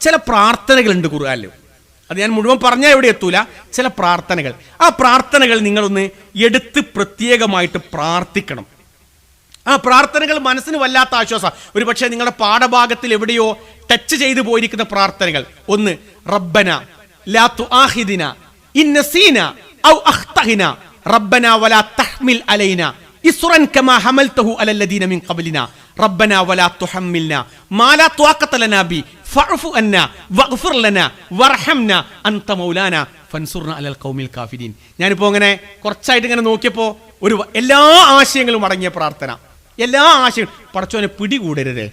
ചില പ്രാർത്ഥനകളുണ്ട് ഖുർആനിൽ. അത് ഞാൻ മുഴുവൻ പറഞ്ഞാൽ എവിടെ എത്തൂല? ചില പ്രാർത്ഥനകൾ. ആ പ്രാർത്ഥനകൾ നിങ്ങളൊന്ന് എടുത്ത് പ്രത്യേകമായിട്ട് പ്രാർത്ഥിക്കണം. ആ പ്രാർത്ഥനകൾ മനസ്സിന് വല്ലാത്ത ആശ്വാസം. ഒരു പക്ഷേ നിങ്ങളുടെ പാഠഭാഗത്തിൽ എവിടെയോ ടച്ച് ചെയ്തു പോയിരിക്കുന്ന പ്രാർത്ഥനകൾ. ഒന്ന് റബ്ബന ലാത്തു ആഹിദിന ഇന്നസീന ഔ അഖ്തഹിന. റബ്ബന വലാ തഹ്മിൽ അലൈന. ഇസ്റൻ കമാ ഹമൽതഹു അലല്ലദീന മിൻ ഖബ്ലിന. റബ്ബന വലാ തുഹമ്മിൽന. മാ ലാ തുഅഖത ലനാ ബി. അന്ന വഗ്ഫിർ അൻത അലൽ ഖൗമിൽ ഞാനിപ്പോ അങ്ങനെ കുറച്ചായിട്ട് ഇങ്ങനെ നോക്കിയപ്പോ ഒരു എല്ലാ ആശയങ്ങളും അടങ്ങിയ പ്രാർത്ഥന. എല്ലാ ആശയങ്ങളും പടച്ചോനെ പിടികൂടരുത്.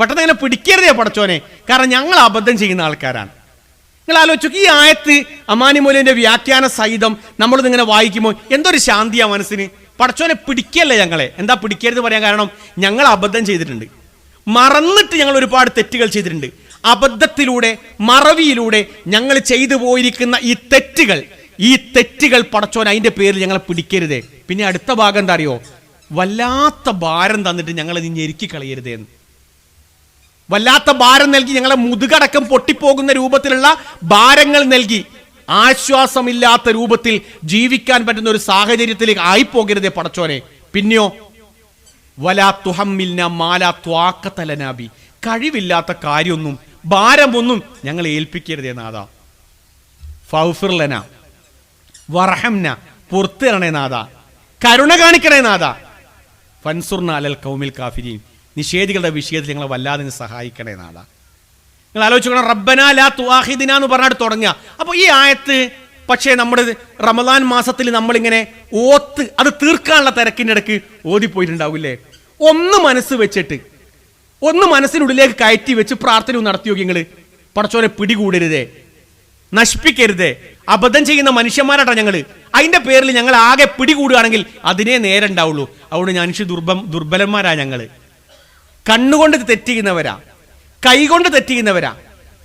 പെട്ടെന്ന് അങ്ങനെ പിടിക്കരുതേ പടച്ചോനെ. കാരണം ഞങ്ങൾ അബദ്ധം ചെയ്യുന്ന ആൾക്കാരാണ്. നിങ്ങൾ ആലോചിച്ചു ഈ ആയത്ത് അമാനിമൂലിന്റെ വ്യാഖ്യാന സഹിതം നമ്മൾ ഇങ്ങനെ വായിക്കുമ്പോൾ എന്തൊരു ശാന്തിയാ മനസ്സിന്. പടച്ചോനെ പിടിക്കല്ലേ ഞങ്ങളെ? എന്താ പിടിക്കരുത് പറയാൻ കാരണം ഞങ്ങൾ അബദ്ധം ചെയ്തിട്ടുണ്ട്. മറന്നിട്ട് ഞങ്ങൾ ഒരുപാട് തെറ്റുകൾ ചെയ്തിട്ടുണ്ട്. അബദ്ധത്തിലൂടെ മറവിയിലൂടെ ഞങ്ങൾ ചെയ്തു പോയിരിക്കുന്ന ഈ തെറ്റുകൾ ഈ തെറ്റുകൾ പടച്ചോൻ അതിന്റെ പേരിൽ ഞങ്ങളെ പിടിക്കരുതേ. പിന്നെ അടുത്ത ഭാഗം എന്താ അറിയോ? വല്ലാത്ത ഭാരം തന്നിട്ട് ഞങ്ങളെ നീ ഞെരുക്കി കളയരുതേ എന്ന്. വല്ലാത്ത ഭാരം നൽകി ഞങ്ങളെ മുതുകടക്കം പൊട്ടിപ്പോകുന്ന രൂപത്തിലുള്ള ഭാരങ്ങൾ നൽകി. ആശ്വാസമില്ലാത്ത രൂപത്തിൽ ജീവിക്കാൻ പറ്റുന്ന ഒരു സാഹചര്യത്തിലേക്ക് ആയിപ്പോകരുതേ പടച്ചോനെ. പിന്നെയോ വലാ തുഹമ്മിൽന മാലാ ത്വാക്കത്തലനാബി കഴിവില്ലാത്ത കാര്യമൊന്നും ഭാരമൊന്നും ഞങ്ങൾ ഏൽപ്പിക്കരുതേ നാഥ. ഫൗഫിർലന. വർഹംന പുറത്തിരണേ നാഥ. കരുണ കാണിക്കണേ നാഥ. ഫൻസുർന അലൽ കൗമിൽ കാഫിരി നിഷേധികളുടെ വിഷയത്തിൽ ഞങ്ങളെ വല്ലാതെ സഹായിക്കണേ നാഥ. നിങ്ങൾ ആലോചിക്കണം റബ്ബന ലാ തുവാഹിദിന എന്ന് പറഞ്ഞിട്ട് തുടങ്ങുക. അപ്പോൾ ഈ ആയത്ത് പക്ഷേ നമ്മുടെ റമദാൻ മാസത്തിൽ നമ്മളിങ്ങനെ ഓത്ത് അത് തീർക്കാനുള്ള തിരക്കിന്റെ ഇടയ്ക്ക് ഓതിപ്പോയിട്ടുണ്ടാവില്ലേ? ഒന്ന് മനസ്സ് വെച്ചിട്ട് ഒന്ന് മനസ്സിനുള്ളിലേക്ക് കയറ്റി വെച്ച് പ്രാർത്ഥന ഒന്ന് നടത്തി നോക്കി നിങ്ങൾ പടച്ചോനെ പിടികൂടരുതേ. നശിപ്പിക്കരുതേ. അബദ്ധം ചെയ്യുന്ന മനുഷ്യന്മാരാട്ടാ ഞങ്ങൾ അതിന്റെ പേരിൽ ഞങ്ങൾ ആകെ പിടികൂടുകയാണെങ്കിൽ അതിനെ നേരെ ഉണ്ടാവുള്ളൂ. അതുകൊണ്ട് ഞാൻ ദുർബം ദുർബലന്മാരാ ഞങ്ങൾ കണ്ണുകൊണ്ട് തെറ്റിക്കുന്നവരാ. കൈകൊണ്ട് തെറ്റിക്കുന്നവരാ.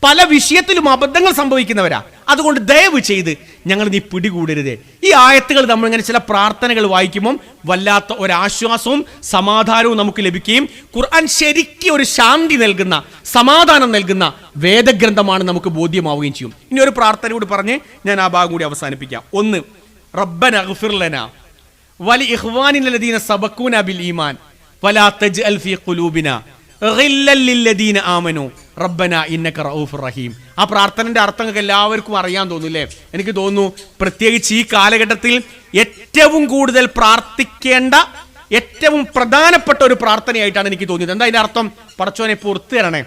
പല വിഷയത്തിലും അബദ്ധങ്ങൾ സംഭവിക്കുന്നവരാ. അതുകൊണ്ട് ദയവ് ചെയ്ത് ഞങ്ങൾ നീ പിടികൂടരുത്. ഈ ആയത്തുകൾ നമ്മളിങ്ങനെ ചില പ്രാർത്ഥനകൾ വായിക്കുമ്പം വല്ലാത്ത ഒരാശ്വാസവും സമാധാനവും നമുക്ക് ലഭിക്കുകയും ഖുർആൻ ശരിക്കും ഒരു ശാന്തി നൽകുന്ന സമാധാനം നൽകുന്ന വേദഗ്രന്ഥമാണ് നമുക്ക് ബോധ്യമാവുകയും ചെയ്യും. ഇനി ഒരു പ്രാർത്ഥന കൂടി പറഞ്ഞ് ഞാൻ ആ ഭാഗം കൂടി അവസാനിപ്പിക്കാം. ഒന്ന് റബ്ബൻ അഹ്ഫിർലന വലി ഇഹ്വാനിലദീന സബക്കൂന ബിൽ ഈമാൻ. വലാ തജ് അൽഫി ഖുലൂബിന. ആമനു. റബ്ബന ഇന്നക റഊഫുർ റഹീം. ആ പ്രാർത്ഥനന്റെ അർത്ഥങ്ങൾക്ക് എല്ലാവർക്കും അറിയാൻ തോന്നുന്നില്ലേ എനിക്ക് തോന്നുന്നു പ്രത്യേകിച്ച് ഈ കാലഘട്ടത്തിൽ ഏറ്റവും കൂടുതൽ പ്രാർത്ഥിക്കേണ്ട ഏറ്റവും പ്രധാനപ്പെട്ട ഒരു പ്രാർത്ഥനയായിട്ടാണ് എനിക്ക് തോന്നിയത്. എന്താ അതിന്റെ അർത്ഥം? പടച്ചോനെ പുറത്തു തരണേ.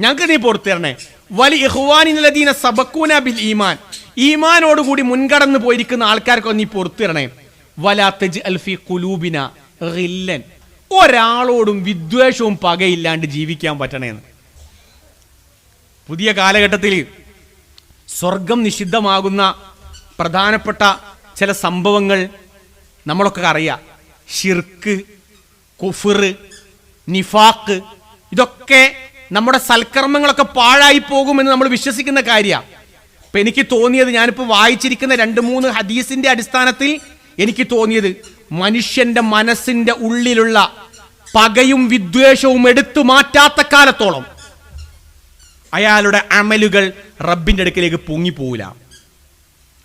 ഞങ്ങൾക്ക് നീ പുറത്തു തരണേ. വലി ഇഹ്വാനിലദീന സബക്കൂന ബിൽ ഈമാൻ. ഈമാനോടുകൂടി മുൻകടന്നു പോയിരിക്കുന്ന ആൾക്കാർക്ക് നീ പുറത്തു തരണേ. വലാ തജ് അൽഫി കുലൂബിന ഗില്ലൻ. ഒരാളോടും വിദ്വേഷവും പകയില്ലാണ്ട് ജീവിക്കാൻ പറ്റണേന്ന്. പുതിയ കാലഘട്ടത്തിൽ സ്വർഗം നിഷിദ്ധമാകുന്ന പ്രധാനപ്പെട്ട ചില സംഭവങ്ങൾ നമ്മളൊക്കെ അറിയാം. ഷിർക്ക് കുഫിർ നിഫാക്ക് ഇതൊക്കെ നമ്മുടെ സൽക്കർമ്മങ്ങളൊക്കെ പാഴായി പോകുമെന്ന് നമ്മൾ വിശ്വസിക്കുന്ന കാര്യമാണ് അപ്പം എനിക്ക് തോന്നിയത് ഞാനിപ്പോൾ വായിച്ചിരിക്കുന്ന രണ്ട് മൂന്ന് ഹദീസിന്റെ അടിസ്ഥാനത്തിൽ എനിക്ക് തോന്നിയത് മനുഷ്യന്റെ മനസ്സിന്റെ ഉള്ളിലുള്ള പകയും വിദ്വേഷവും എടുത്തു മാറ്റാത്ത കാലത്തോളം അയാളുടെ അമലുകൾ റബ്ബിന്റെ അടുക്കിലേക്ക് പൊങ്ങിപ്പോവില്ല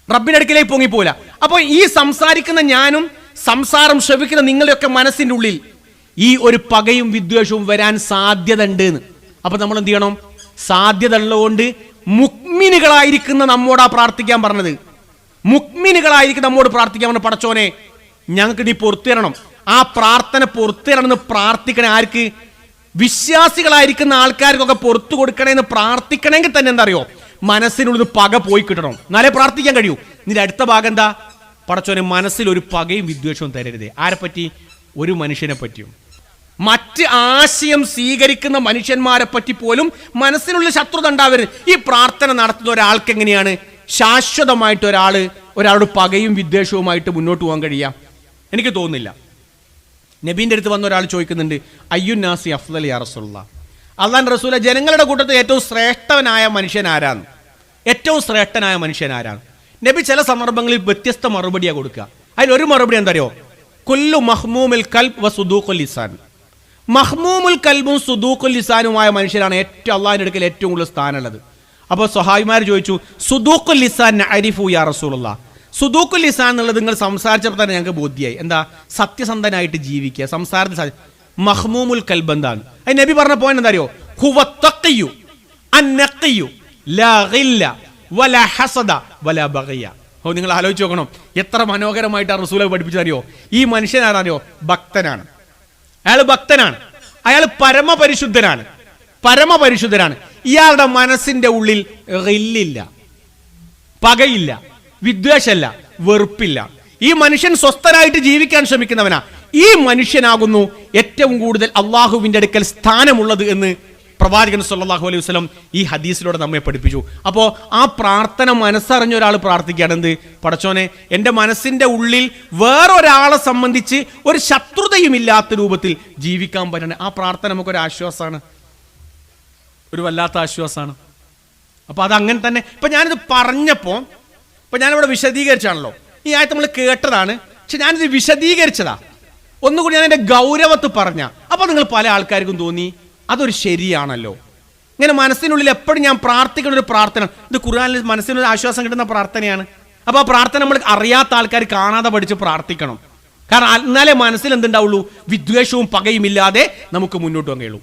റബ്ബിന്റെ അടുക്കിലേക്ക് പൊങ്ങിപ്പോവില്ല അപ്പോൾ ഈ സംസാരിക്കുന്ന ഞാനും സംസാരം ശ്രവിക്കുന്ന നിങ്ങളുടെയൊക്കെ മനസ്സിന്റെ ഉള്ളിൽ ഈ ഒരു പകയും വിദ്വേഷവും വരാൻ സാധ്യത ഉണ്ട് എന്ന് അപ്പൊ നമ്മൾ എന്ത് ചെയ്യണം? സാധ്യത ഉള്ളതുകൊണ്ട് മുക്മിനുകളായിരിക്കുന്ന നമ്മോടാ പ്രാർത്ഥിക്കാൻ പറഞ്ഞത്. മുക്മിനുകളായിരിക്കും നമ്മോട് പ്രാർത്ഥിക്കാൻ പറഞ്ഞ പടച്ചോനെ ഞങ്ങൾക്ക് നീ പുറത്തു തരണം ആ പ്രാർത്ഥന പുറത്തു തരണം എന്ന് പ്രാർത്ഥിക്കണേ ആർക്ക്? വിശ്വാസികളായിരിക്കുന്ന ആൾക്കാർക്കൊക്കെ പുറത്തു കൊടുക്കണേ എന്ന് പ്രാർത്ഥിക്കണമെങ്കിൽ തന്നെ എന്താ അറിയോ മനസ്സിനുള്ളിൽ പക പോയി കിട്ടണം. എന്നാലേ പ്രാർത്ഥിക്കാൻ കഴിയൂ. നിന്റെ അടുത്ത ഭാഗം എന്താ? പടച്ചോനെ മനസ്സിൽ ഒരു പകയും വിദ്വേഷവും തരരുതേ. ആരെപ്പറ്റി? ഒരു മനുഷ്യനെ പറ്റിയും. മറ്റ് ആശയം സ്വീകരിക്കുന്ന മനുഷ്യന്മാരെ പറ്റി പോലും മനസ്സിനുള്ള ശത്രുത ഉണ്ടാവരുത്. ഈ പ്രാർത്ഥന നടത്തുന്ന ഒരാൾക്ക് എങ്ങനെയാണ്? ശാശ്വതമായിട്ട് ഒരാൾ ഒരാളുടെ പകയും വിദ്വേഷവുമായിട്ട് മുന്നോട്ട് പോകാൻ കഴിയാം എനിക്ക് തോന്നുന്നില്ല. നബീന്റെ അടുത്ത് വന്ന ഒരാൾ ചോദിക്കുന്നുണ്ട് അയ്യുന്നാസി അഫ്ദൽ യാ റസൂല്ല അള്ളാൻ റസൂല ജനങ്ങളുടെ കൂട്ടത്തിൽ ഏറ്റവും ശ്രേഷ്ഠവനായ മനുഷ്യൻ ആരാണ്? ഏറ്റവും ശ്രേഷ്ഠനായ മനുഷ്യൻ ആരാണ്? നബി ചില സന്ദർഭങ്ങളിൽ വ്യത്യസ്ത മറുപടിയാണ് കൊടുക്കുക. അതിലൊരു മറുപടി എന്തറിയോ? കുല്ലു മഹ്മൂമിൽ കൽബ് വ സുദൂഖുൽ ലിസാൻ. മഹ്മൂമുൽ കൽബും സുദൂഖുൽ ലിസാനുമായ മനുഷ്യനാണ് ഏറ്റവും അള്ളാഹിന്റെ അടുക്കൽ ഏറ്റവും കൂടുതൽ സ്ഥാനമുള്ളത്. അപ്പോൾ സ്വഹായിമാർ ചോദിച്ചു സുദൂഖുൽ ലിസാൻ അരിഫു യാ റസൂലുള്ള? സുദൂഖുൽ ലിസാൻ എന്നുള്ളത് നിങ്ങൾ സംസാരിച്ചപ്പോൾ തന്നെ ഞങ്ങൾക്ക് ബോധ്യായി. എന്താ? സത്യസന്ധനായിട്ട് ജീവിക്കുക. സംസാരത്തിൽ മഹ്മൂമുൽ കൽബന്താണ് അത് നബി പറഞ്ഞ പോയിന്റ് എന്താ അറിയോ വലാ ഹസദ വല നിങ്ങൾ ആലോചിച്ച് നോക്കണം. എത്ര മനോഹരമായിട്ട് ആ റസൂല പഠിപ്പിച്ചറിയോ ഈ മനുഷ്യൻ ആരാറിയോ ഭക്തനാണ്. അയാൾ ഭക്തനാണ്. അയാൾ പരമപരിശുദ്ധനാണ്. പരമപരിശുദ്ധനാണ്. ഇയാളുടെ മനസ്സിന്റെ ഉള്ളിൽ റില്ലില്ല പകയില്ല. വിദ്വേഷമല്ല വെറുപ്പില്ല. ഈ മനുഷ്യൻ സ്വസ്ഥനായിട്ട് ജീവിക്കാൻ ശ്രമിക്കുന്നവനാ. ഈ മനുഷ്യനാകുന്നു ഏറ്റവും കൂടുതൽ അള്ളാഹുവിന്റെ അടുക്കൽ സ്ഥാനമുള്ളത് എന്ന് പ്രവാചകൻ സല്ലാഹു അലൈഹി വസ്ലം ഈ ഹദീസിലൂടെ നമ്മെ പഠിപ്പിച്ചു. അപ്പോൾ ആ പ്രാർത്ഥന മനസ്സറിഞ്ഞ ഒരാൾ പ്രാർത്ഥിക്കുകയാണ് എന്ത്? പടച്ചോനെ എന്റെ മനസ്സിന്റെ ഉള്ളിൽ വേറൊരാളെ സംബന്ധിച്ച് ഒരു ശത്രുതയും ഇല്ലാത്ത രൂപത്തിൽ ജീവിക്കാൻ പറ്റണേ ആ പ്രാർത്ഥന നമുക്കൊരു ആശ്വാസമാണ് ഒരു വല്ലാത്ത ആശ്വാസമാണ് അപ്പോൾ അത് അങ്ങനെ തന്നെ. ഇപ്പൊ ഞാനിത് പറഞ്ഞപ്പോ ഇപ്പൊ ഞാനിവിടെ വിശദീകരിച്ചാണല്ലോ. ഈ ആയത്ത് നമ്മൾ കേട്ടതാണ്. പക്ഷെ ഞാനിത് വിശദീകരിച്ചതാ. ഒന്നുകൂടി ഞാൻ എന്റെ ഗൗരവത്ത് പറഞ്ഞ. അപ്പൊ നിങ്ങൾ പല ആൾക്കാർക്കും തോന്നി അതൊരു ശരിയാണല്ലോ. ഇങ്ങനെ മനസ്സിനുള്ളിൽ എപ്പോഴും ഞാൻ പ്രാർത്ഥിക്കുന്ന ഒരു പ്രാർത്ഥന. ഇത് ഖുർആാനിൽ മനസ്സിനൊരു ആശ്വാസം കിട്ടുന്ന പ്രാർത്ഥനയാണ്. അപ്പൊ ആ പ്രാർത്ഥന നമ്മൾ അറിയാത്ത ആൾക്കാർ കാണാതെ പഠിച്ച് പ്രാർത്ഥിക്കണം. കാരണം എന്നാലേ മനസ്സിൽ എന്തുണ്ടാവുള്ളൂ? വിദ്വേഷവും പകയും ഇല്ലാതെ നമുക്ക് മുന്നോട്ട് വന്നേയുള്ളൂ.